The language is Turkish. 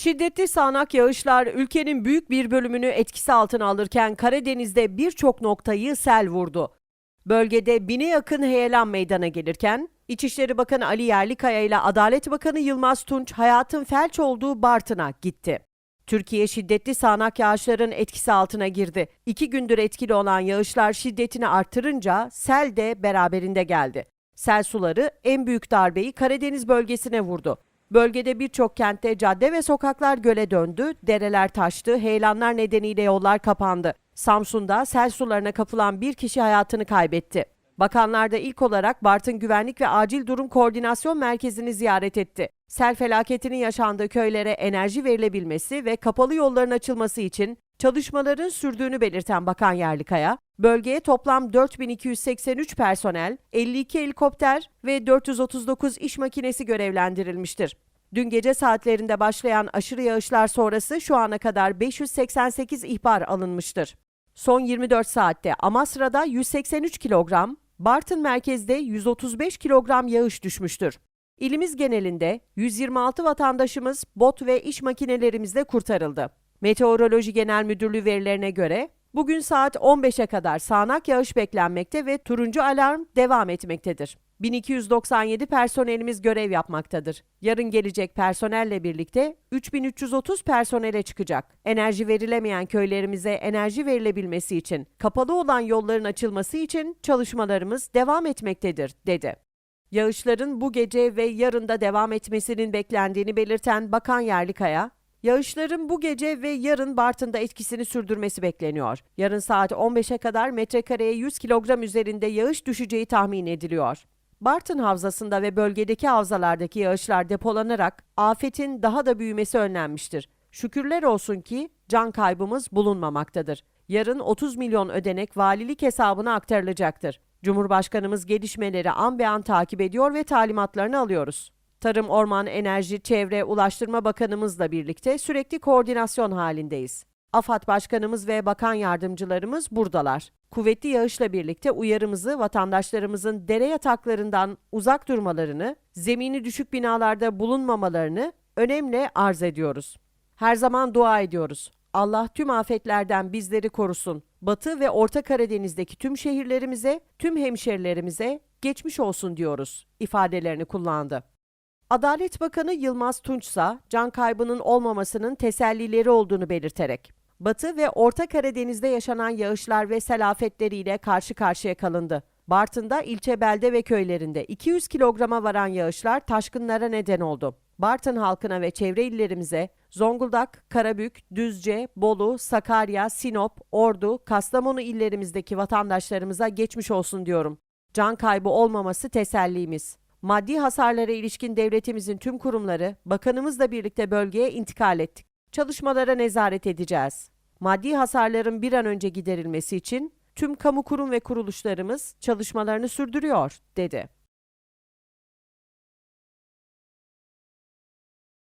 Şiddetli sağanak yağışlar ülkenin büyük bir bölümünü etkisi altına alırken Karadeniz'de birçok noktayı sel vurdu. Bölgede bine yakın heyelan meydana gelirken İçişleri Bakanı Ali Yerlikaya ile Adalet Bakanı Yılmaz Tunç hayatın felç olduğu Bartın'a gitti. Türkiye şiddetli sağanak yağışların etkisi altına girdi. İki gündür etkili olan yağışlar şiddetini artırınca sel de beraberinde geldi. Sel suları en büyük darbeyi Karadeniz bölgesine vurdu. Bölgede birçok kentte cadde ve sokaklar göle döndü, dereler taştı, heyelanlar nedeniyle yollar kapandı. Samsun'da sel sularına kapılan bir kişi hayatını kaybetti. Bakanlar da ilk olarak Bartın Güvenlik ve Acil Durum Koordinasyon Merkezi'ni ziyaret etti. Sel felaketinin yaşandığı köylere enerji verilebilmesi ve kapalı yolların açılması için çalışmaların sürdüğünü belirten Bakan Yerlikaya, bölgeye toplam 4283 personel, 52 helikopter ve 439 iş makinesi görevlendirilmiştir. Dün gece saatlerinde başlayan aşırı yağışlar sonrası şu ana kadar 588 ihbar alınmıştır. Son 24 saatte Amasra'da 183 kilogram, Bartın merkezde 135 kilogram yağış düşmüştür. İlimiz genelinde 126 vatandaşımız bot ve iş makinelerimizle kurtarıldı. Meteoroloji Genel Müdürlüğü verilerine göre bugün saat 15'e kadar sağanak yağış beklenmekte ve turuncu alarm devam etmektedir. 1297 personelimiz görev yapmaktadır. Yarın gelecek personelle birlikte 3330 personele çıkacak. Enerji verilemeyen köylerimize enerji verilebilmesi için, kapalı olan yolların açılması için çalışmalarımız devam etmektedir, dedi. Yağışların bu gece ve yarın da devam etmesinin beklendiğini belirten Bakan Yerlikaya, Yağışların bu gece ve yarın Bartın'da etkisini sürdürmesi bekleniyor. Yarın saat 15'e kadar metrekareye 100 kilogram üzerinde yağış düşeceği tahmin ediliyor. Bartın Havzası'nda ve bölgedeki havzalardaki yağışlar depolanarak afetin daha da büyümesi önlenmiştir. Şükürler olsun ki can kaybımız bulunmamaktadır. Yarın 30 milyon ödenek valilik hesabına aktarılacaktır. Cumhurbaşkanımız gelişmeleri an be an takip ediyor ve talimatlarını alıyoruz. Tarım, Orman, Enerji, Çevre, Ulaştırma Bakanımızla birlikte sürekli koordinasyon halindeyiz. AFAD Başkanımız ve Bakan Yardımcılarımız buradalar. Kuvvetli yağışla birlikte uyarımızı vatandaşlarımızın dere yataklarından uzak durmalarını, zemini düşük binalarda bulunmamalarını önemli arz ediyoruz. Her zaman dua ediyoruz. Allah tüm afetlerden bizleri korusun. Batı ve Orta Karadeniz'deki tüm şehirlerimize, tüm hemşerilerimize geçmiş olsun diyoruz ifadelerini kullandı. Adalet Bakanı Yılmaz Tunçsa can kaybının olmamasının tesellileri olduğunu belirterek Batı ve Orta Karadeniz'de yaşanan yağışlar ve sel afetleriyle karşı karşıya kalındı. Bartın'da ilçe belde ve köylerinde 200 kilograma varan yağışlar taşkınlara neden oldu. Bartın halkına ve çevre illerimize Zonguldak, Karabük, Düzce, Bolu, Sakarya, Sinop, Ordu, Kastamonu illerimizdeki vatandaşlarımıza geçmiş olsun diyorum. Can kaybı olmaması tesellimiz. Maddi hasarlara ilişkin devletimizin tüm kurumları bakanımızla birlikte bölgeye intikal ettik. Çalışmalara nezaret edeceğiz. Maddi hasarların bir an önce giderilmesi için tüm kamu kurum ve kuruluşlarımız çalışmalarını sürdürüyor, dedi.